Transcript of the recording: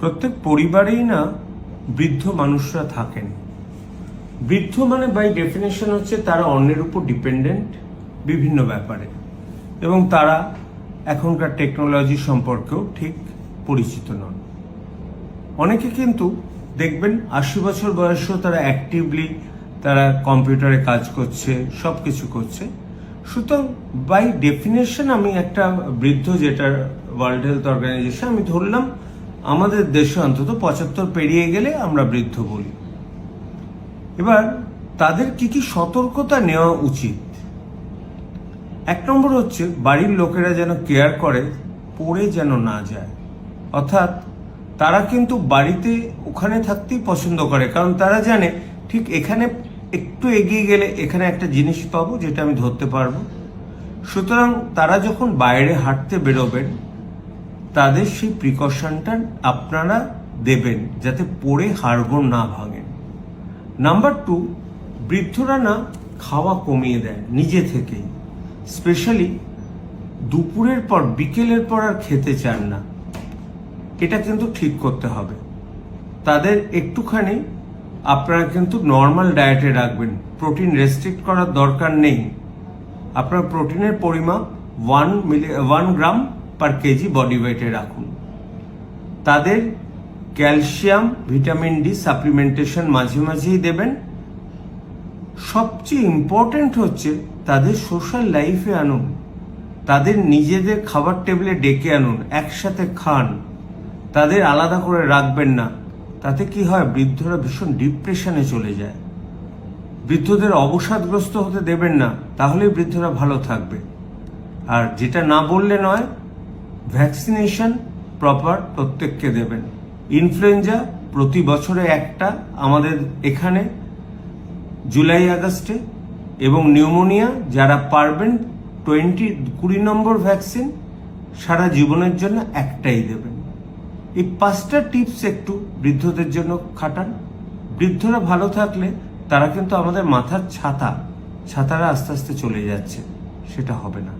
প্রত্যেক পরিবারেই না বৃদ্ধ মানুষরা থাকেন। বৃদ্ধ মানে বাই ডেফিনেশন হচ্ছে তারা অন্যের উপর ডিপেন্ডেন্ট বিভিন্ন ব্যাপারে। এবং তারা এখনকার টেকনোলজি সম্পর্কেও ঠিক পরিচিত নন। অনেকে কিন্তু দেখবেন আশি বছর বয়সেও তারা অ্যাক্টিভলি তারা কম্পিউটারে কাজ করছে সব কিছু করছে। সুতরাং বাই ডেফিনেশন আমি একটা বৃদ্ধ যেটা ওয়ার্ল্ড হেলথ অর্গানাইজেশন আমি ধরলাম আমাদের দেশে অন্তত পঁচাত্তর পেরিয়ে গেলে আমরা বৃদ্ধ বলি। এবার তাদের কি কি সতর্কতা নেওয়া উচিত? এক নম্বর হচ্ছে, বাড়ির লোকেরা যেন কেয়ার করে, পড়ে যেন না যায়। অর্থাৎ তারা কিন্তু বাড়িতে ওখানে থাকতেই পছন্দ করে, কারণ তারা জানে, ঠিক এখানে একটু এগিয়ে গেলে এখানে একটা জিনিস পাবো যেটা আমি ধরতে পারব। সুতরাং তারা যখন বাইরে হাঁটতে বেরোবেন তাদের সেই প্রিকশনটা আপনারা দেবেন যাতে পড়ে হাড়গোড় না ভাঙেন নাম্বার টু বৃদ্ধরা না খাওয়া কমিয়ে দেয় নিজে থেকেই। স্পেশালি দুপুরের পর, বিকেলের পর আর খেতে চান না। এটা কিন্তু ঠিক করতে হবে। তাদের একটুখানি আপনারা কিন্তু নর্মাল ডায়েটে রাখবেন। প্রোটিন রেস্ট্রিক্ট করার দরকার নেই। আপনার প্রোটিনের পরিমাপ one milli one gram per KG body ওয়েটে রাখুন। তাদের ক্যালসিয়াম, ভিটামিন ডি, সাপ্লিমেন্টেশন মাঝে মাঝেই দেবেন। সবচেয়ে ইম্পর্টেন্ট হচ্ছে তাদের সোশ্যাল লাইফে আনুন। তাদের নিজেদের খাবার টেবিলে ডেকে আনুন, একসাথে খান। তাদের আলাদা করে রাখবেন না। তাতে কি হয়, বৃদ্ধরা ভীষণ ডিপ্রেশনে চলে যায়। বৃদ্ধদের অবসাদগ্রস্ত হতে দেবেন না, তাহলেই বৃদ্ধরা ভালো থাকবে। আর যেটা না বললে নয় ভ্যাকসিনেশন প্রপার প্রত্যেককে দেবেন। ইনফ্লুয়েঞ্জা প্রতি বছরে একটা আমাদের এখানে, জুলাই আগস্টে, এবং নিউমোনিয়া যারা পারবেন টোয়েন্টি, কুড়ি নম্বর ভ্যাকসিন সারা জীবনের জন্য একটাই দেবেন। এই পাঁচটা টিপস একটু বৃদ্ধদের জন্য খাটান। বৃদ্ধরা ভালো থাকলে তারা কিন্তু আমাদের মাথার ছাতা, ছাতারা আস্তে আস্তে চলে যাচ্ছে, সেটা হবে না।